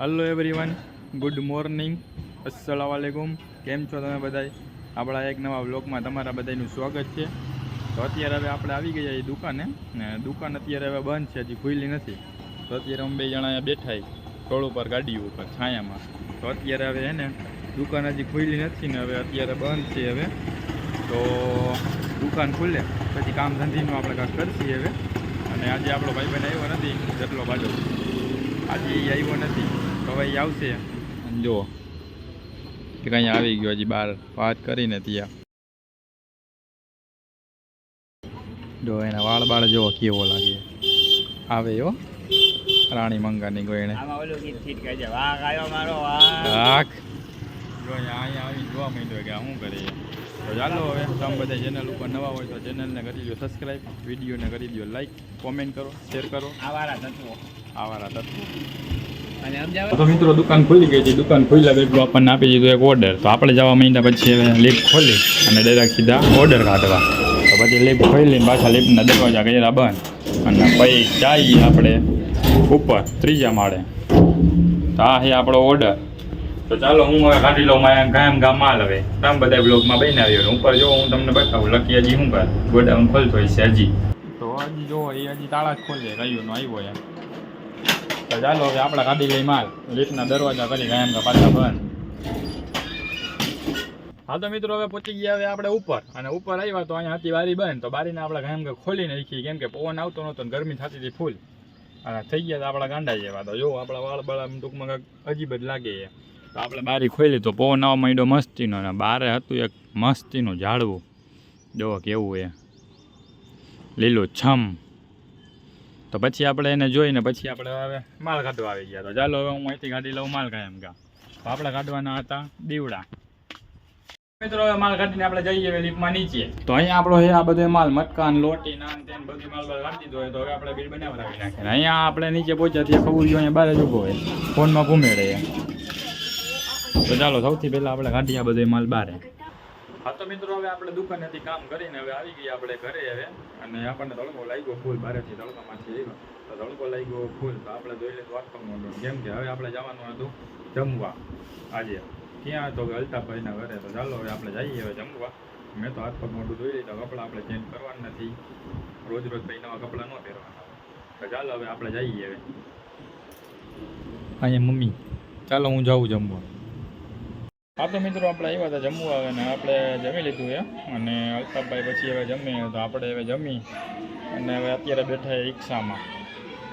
Hello everyone good morning અસ્સલામ વાલેકુમ કેમ છો તમે બધાય? આપણા એક નવા બ્લોગમાં તમારા બધાનું સ્વાગત છે. તો અત્યારે હવે આપણે આવી ગયા એ દુકાને. ને દુકાન અત્યારે હવે બંધ છે, હજી ખુલ્લી નથી. તો અત્યારે અમે બે જણા બેઠા રોડ ઉપર ગાડી ઉપર, છાયામાં. તો અત્યારે હવે એને દુકાન હજી ખુલ્લી નથી ને હવે અત્યારે બંધ છે હવે. તો દુકાન ખુલે, પછી કામ ધંધીનું આપણે કાંઈક કરશીએ હવે. અને આજે આપણો ભાઈ બહેન આવ્યો નથી, જેટલો બાજુ. આજે એ આવ્યો નથી. હવે આવશે. અને જુઓ. કે કંઈ આવી ગયો હજી બહાર વાત કરીને ત્યાં. જો એના વાળ બાળ જોવો કેવો લાગે. આવે હો. રાણી મંગાની ગોયણે. વાઘ જો અહીંયા આવી જોવા માંડ્યો કે શું કરીએ તો ચાલો હવે તમે બધા ચેનલ ઉપર નવા હોય તો ચેનલને કરી દો સબસ્ક્રાઈબ વિડીયોને કરી દો લાઈક કોમેન્ટ કરો શેર કરો. આવારા તત્વો. આવારા તત્વો. તો મિત્રો, દુકાન ખુલી ગઈ છે. દુકાન ખુલ્લા એટલું આપણને આપી દીધું એક ઓર્ડર તો આપણે જવા માંડ્યા, પછી લિફ્ટ ખોલી અને ડાયરેક્ટ સીધા ઓર્ડર કાઢવા. તો પછી લિફ્ટ ખોલી પાછા લિફ્ટના દરવાજા ગયેલા બંધ. અને પછી જઈએ આપણે ઉપર, ત્રીજા માળે. તો આ છે આપણો ઓર્ડર તો ચાલો, હું હવે કાઢી લઉં મારા ગામ ગામ માલ હવે. તમે બધા બ્લોગમાં બહીને આવ્યો ઉપર જો, હું તમને બતાવું લકી હજી શું કર ગોડાઉન ખોલતો છે હજી. તો હજી જો હજી તાળા જ ખોલે, કયું આવ્યો એમ. તો ચાલો હવે આપણે કાઢી લઈ માલ લિફ્ટના દરવાજા કરી ગયા એમ કે પાછા બંધ. હા તો મિત્રો, હવે પહોંચી ગયા હવે આપણે ઉપર. અને ઉપર આવ્યા તો અહીંયા હતી બારી બંધ. તો બારીને આપણે ગામ કે ખોલી નાખી. કેમ કે પવન આવતો નહોતો ગરમી થતી હતી ફૂલ અને થઈ ગયા તો આપણા ગાંડા જેવા. તો જો આપણા વાળ બાળ ટૂંકમાં અજીબ જ લાગે છે. તો આપણે બારી ખોલી તો પવન આવવા માંડ્યો મસ્તીનો અને બારે હતું એક મસ્તીનું ઝાડવું. જો કેવું એ લીલું છમ. તો પછી આપણે એને જોઈને પછી આપણે હવે માલ કાઢવા આવી ગયા. તો ચાલો હવે હું અહીંથી ગાડી લઉં માલ કાંઈ એમ કા. તો આપણે કાઢવાના હતા દીવડા. મિત્રો, હવે માલ કાઢીને આપણે જઈએ હવે લીપમાં નીચે. તો અહીંયા આપણો હે આ બધો માલ, મટકા ને લોટી નાન તેન બધું માલ કાઢી દીધો તો હવે આપણે બિલ બનાવડાવી નાખીએ. અહીંયા આપણે નીચે પહોંચ્યા ત્યાં ખબર અહીંયા બહાર જ ઊભો હોય. ફોનમાં ઘૂમે રહે તો ચાલો, સૌથી પહેલા આપણે કાઢીએ આ બધો માલ બહાર હા તો મિત્રો, હવે આપણે દુકાનેથી કામ કરીને હવે આવી ગયા આપણે ઘરે હવે. અને આપણને તડકો લાગ્યો ફૂલ, બારેથી તડકામાંથી આવ્યો. તો તડકો લાગ્યો ફૂલ, તો આપણે જોઈ લઈએ વાત કરવાનું કેમ કે હવે આપણે જવાનું હતું જમવા. આજે ક્યાં તો અલ્તાભાઈના ઘરે. તો ચાલો હવે આપણે જઈએ હવે જમવા. મેં તો હાથ પગ મોટું ધોઈ લીધા, કપડાં આપણે ચેન્જ કરવાના નથી. રોજ રોજ ભાઈ નવા કપડાં ન પહેરવાના. તો ચાલો હવે આપણે જઈએ હવે. અહીંયા મમ્મી, ચાલો હું જાઉં જમવા. તો મિત્રો આપણે આવ્યા હતા જમવા આવે ને આપણે જમી લીધું એ અને અલ્તાફભાઈ પછી હવે જમીએ તો આપણે હવે જમી. અને હવે અત્યારે બેઠા રિક્ષામાં.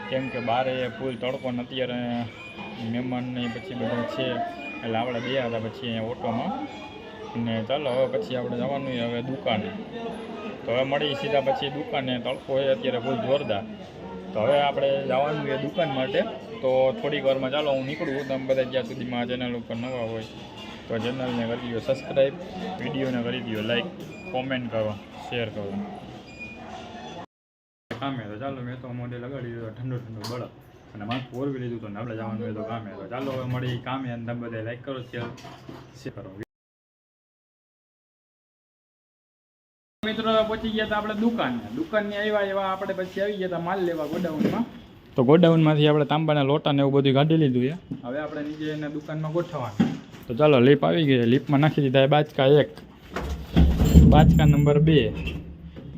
કેમ કે બારે ફૂલ તડકો ને અત્યારે મહેમાન ને પછી બધા છે. એટલે આપણે બે હતા પછી અહીંયા ઓટોમાં. અને ચાલો, હવે પછી આપણે જવાનું હવે દુકાને. તો હવે મળી સીધા પછી દુકાને, તડકો એ અત્યારે ફૂલ જોરદાર. તો હવે આપણે જવાનું એ દુકાન માટે. તો થોડીક વારમાં ચાલો, હું નીકળું. તમે બધા જ્યાં સુધીમાં ચેનલ ઉપર નવા હોય. તો ચેનલને કરી દો સબસ્ક્રાઈબ વિડીયોને કરી દો લાઈક કોમેન્ટ કરો શેર કરો. કામે તો ચાલો મેં તો મોઢે લગાડી દીધો ઠંડો ઠંડો બળદ. અને માથું ઓરવી લીધું તો ને આપણે જવાનું હોય તો કામે તો. ચાલો હવે મળી કામે અને તમે બધા લાઈક કરો શેર શેર કરો. મિત્રો પહોંચી ગયા હતા આપણે દુકાને. દુકાનની આવ્યા એવા આપણે પછી આવી ગયા હતા માલ લેવા ગોડાઉનમાં. તો ગોડાઉનમાંથી આપણે તાંબાના લોટા ને એવું બધું કાઢી લીધું છે. હવે આપણે નીચે એને દુકાનમાં ગોઠવવાનું. તો ચાલો લીપ આવી ગઈ લીપમાં નાખી દીધા બાચકા એક. બાચકા નંબર બે.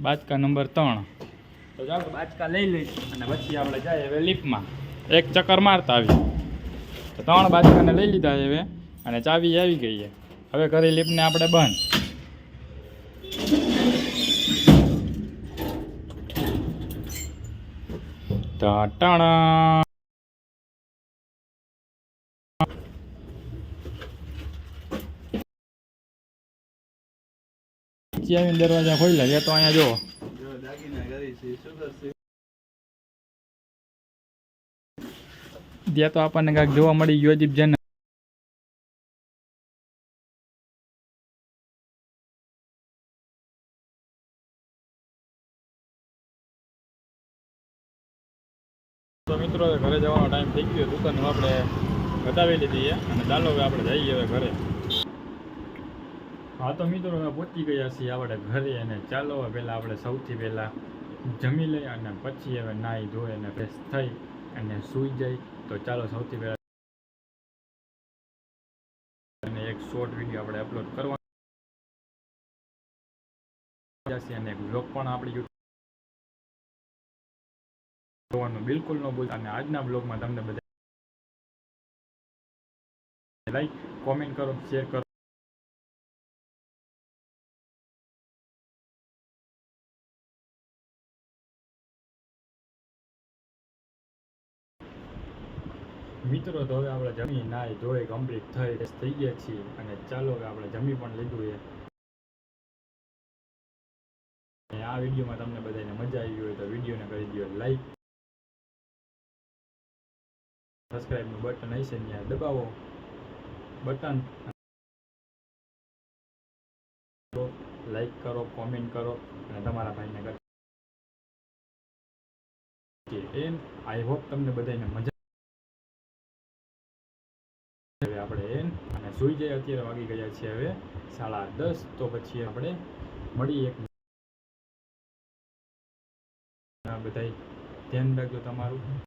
બાચકા નંબર ત્રણ. તો ચાલો, બાચકા લઈ લઈ અને પછી આપણે જાય હવે લીપમાં એક ચક્કર મારતા આવી. તો ત્રણ બાચકાને લઈ લીધા હવે અને ચાવી આવી ગઈ છે. હવે કરી લીપને આપણે બંધ. ટાણા નીચે દરવાજા ખોલી લે. તો અહીંયા જો. ત્યાં તો આપણને કાંઈક જોવા મળી ગયો, અજીબ જેને. મિત્રો ઘરે જવાનો ટાઈમ થઈ ગયો. દુકાન આપણે બતાવી લીધી અને ચાલો હવે આપણે જઈએ હવે ઘરે. હા, તો મિત્રો, હવે પહોંચી ગયા છીએ આપણે ઘરે અને ચાલો, હવે પહેલાં આપણે સૌથી પહેલાં જમી લઈએ અને પછી હવે નાહી ધોઈ અને ફ્રેશ થઈ અને સૂઈ જાય તો ચાલો, સૌથી પહેલાં શોર્ટ વીડિયો આપણે અપલોડ કરવા જશે અને બ્લોગ પણ આપણી જોવાનું બિલકુલ ન ભૂલતા અને આજના બ્લોગમાં તમને બધા લાઈક કોમેન્ટ કરો શેર કરો. મિત્રો, તો હવે આપણે જમી નાય ધોઈ કમ્પ્લીટ થઈ થઈ ગયા છીએ અને ચાલો કે આપણે જમી પણ લીધું છે. આ વિડીયોમાં તમને બધાને મજા આવી હોય તો વિડીયોને કરી દો લાઈક સબસ્ક્રાઈબનું બટન હશે ત્યાં દબાવો. બટન. લાઈક કરો કોમેન્ટ કરો અને તમારા ભાઈને કરો. એમ આઈ હોપ તમને બધાને મજા હવે આપણે અને સુઈ જાય અત્યારે વાગી ગયા છે હવે સાડા દસ. તો પછી આપણે મળી એક બધા ધ્યાન રાખજો તમારું.